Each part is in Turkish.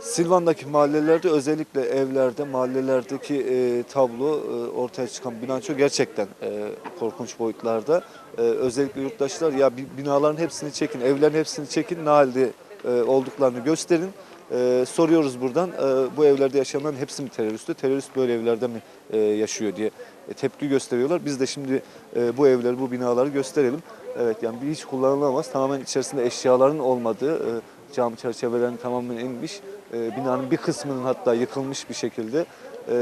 Silvan'daki mahallelerde özellikle evlerde, mahallelerdeki e, tablo e, ortaya çıkan bilanço gerçekten e, korkunç boyutlarda. E, özellikle yurttaşlar ya bi- binaların hepsini çekin, evlerin hepsini çekin, ne halde e, olduklarını gösterin. E, soruyoruz buradan e, bu evlerde yaşayanların hepsi mi teröristü, terörist böyle evlerde mi e, yaşıyor diye e, tepki gösteriyorlar. Biz de şimdi e, bu evleri, bu binaları gösterelim. Evet yani hiç kullanılamaz. Tamamen içerisinde eşyaların olmadığı, e, cam çerçevelerin tamamen inmiş. E, binanın bir kısmının hatta yıkılmış bir şekilde e,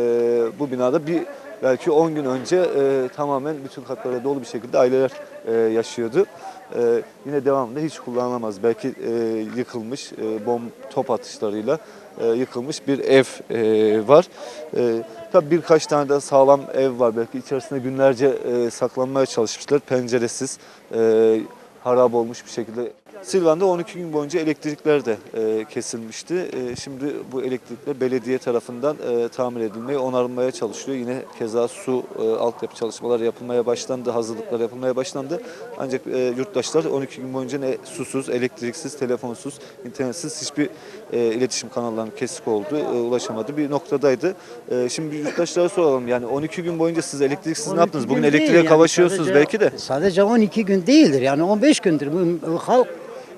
bu binada bir belki 10 gün önce e, tamamen bütün katlara dolu bir şekilde aileler e, yaşıyordu. E, yine devamında hiç kullanılamaz. Belki e, yıkılmış e, bom top atışlarıyla e, yıkılmış bir ev e, var. E, tabii birkaç tane de sağlam ev var. Belki içerisinde günlerce e, saklanmaya çalışmışlar. Penceresiz, e, harap olmuş bir şekilde. Silvan'da 12 gün boyunca elektrikler de e, kesilmişti. E, şimdi bu elektrikler belediye tarafından e, tamir edilmeye, onarılmaya çalışılıyor. Yine keza su e, altyapı çalışmaları yapılmaya başlandı, hazırlıklar yapılmaya başlandı. Ancak e, yurttaşlar 12 gün boyunca ne susuz, elektriksiz, telefonsuz, internetsiz hiçbir e, iletişim kanallarının kesik oldu, e, ulaşamadı bir noktadaydı. E, şimdi yurttaşlara soralım yani 12 gün boyunca siz elektriksiz ne 12 yaptınız? Bugün elektriğe yani, sadece- belki de. Sadece 12 gün değildir yani 15 gündür. Bu halk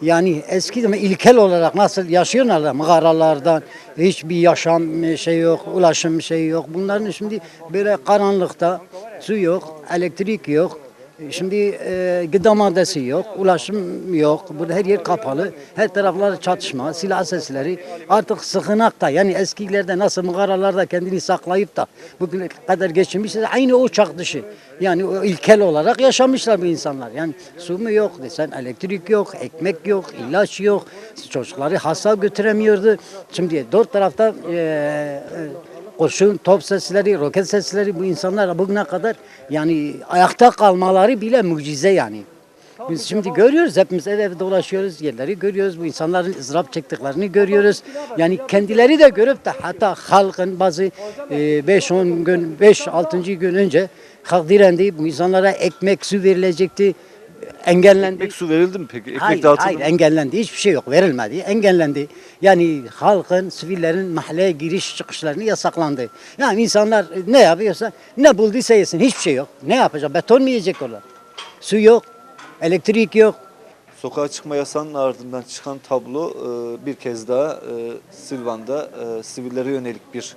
yani eski zaman ilkel olarak nasıl yaşıyorlar mağaralardan hiçbir yaşam şey yok, ulaşım şey yok. Bunların şimdi böyle karanlıkta su yok, elektrik yok. Şimdi e, gıda maddesi yok, ulaşım yok. Burada her yer kapalı. Her taraflar çatışma, silah sesleri. Artık sığınakta yani eskilerde nasıl mağaralarda kendini saklayıp da bugüne kadar geçirmişse aynı o dışı. Yani o ilkel olarak yaşamışlar bu insanlar. Yani su mu yok desen, elektrik yok, ekmek yok, ilaç yok. Çocukları hasta götüremiyordu. Şimdi dört tarafta e, e, kurşun, top sesleri, roket sesleri bu insanlar bugüne kadar yani ayakta kalmaları bile mucize yani. Biz şimdi görüyoruz hepimiz ev ev dolaşıyoruz yerleri görüyoruz bu insanların ızdırap çektiklerini görüyoruz. Yani kendileri de görüp de hatta halkın bazı 5-10 gün 5-6. gün önce halk direndi bu insanlara ekmek su verilecekti engellendi. Ekmek su verildi mi peki? Ekmek Hayır, dağıtıldı hayır mı? engellendi. Hiçbir şey yok. Verilmedi. Engellendi. Yani halkın, sivillerin mahalleye giriş çıkışlarını yasaklandı. Yani insanlar ne yapıyorsa ne bulduysa yesin. Hiçbir şey yok. Ne yapacak? Beton mu yiyecek onlar? Su yok. Elektrik yok. Sokağa çıkma yasağının ardından çıkan tablo e, bir kez daha e, Silvan'da e, sivillere yönelik bir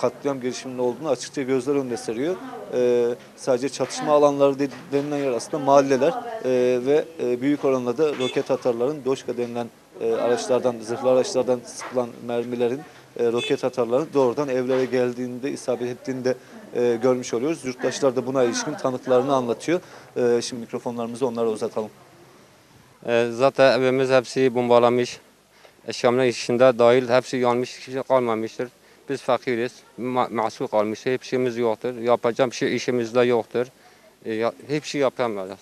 katliam girişiminin olduğunu açıkça gözler önüne seriyor. E, Sadece çatışma alanları denilen yer aslında mahalleler e, ve e, büyük oranla da roket atarların, doşka denilen e, araçlardan, zırhlı araçlardan sıkılan mermilerin e, roket atarların doğrudan evlere geldiğinde, isabet ettiğinde e, görmüş oluyoruz. Yurttaşlar da buna ilişkin tanıklarını anlatıyor. E, Şimdi mikrofonlarımızı onlara uzatalım. Ee, Zaten evimiz hepsi bombalanmış. Eşyamın içinde dahil hepsi yanmış, hiçbir şey kalmamıştır. Biz fakiriz, ma mahsur kalmışız, hiçbir şeyimiz yoktur. Yapacağım şey işimiz de yoktur. Ee, ya- hiçbir şey yapamıyoruz.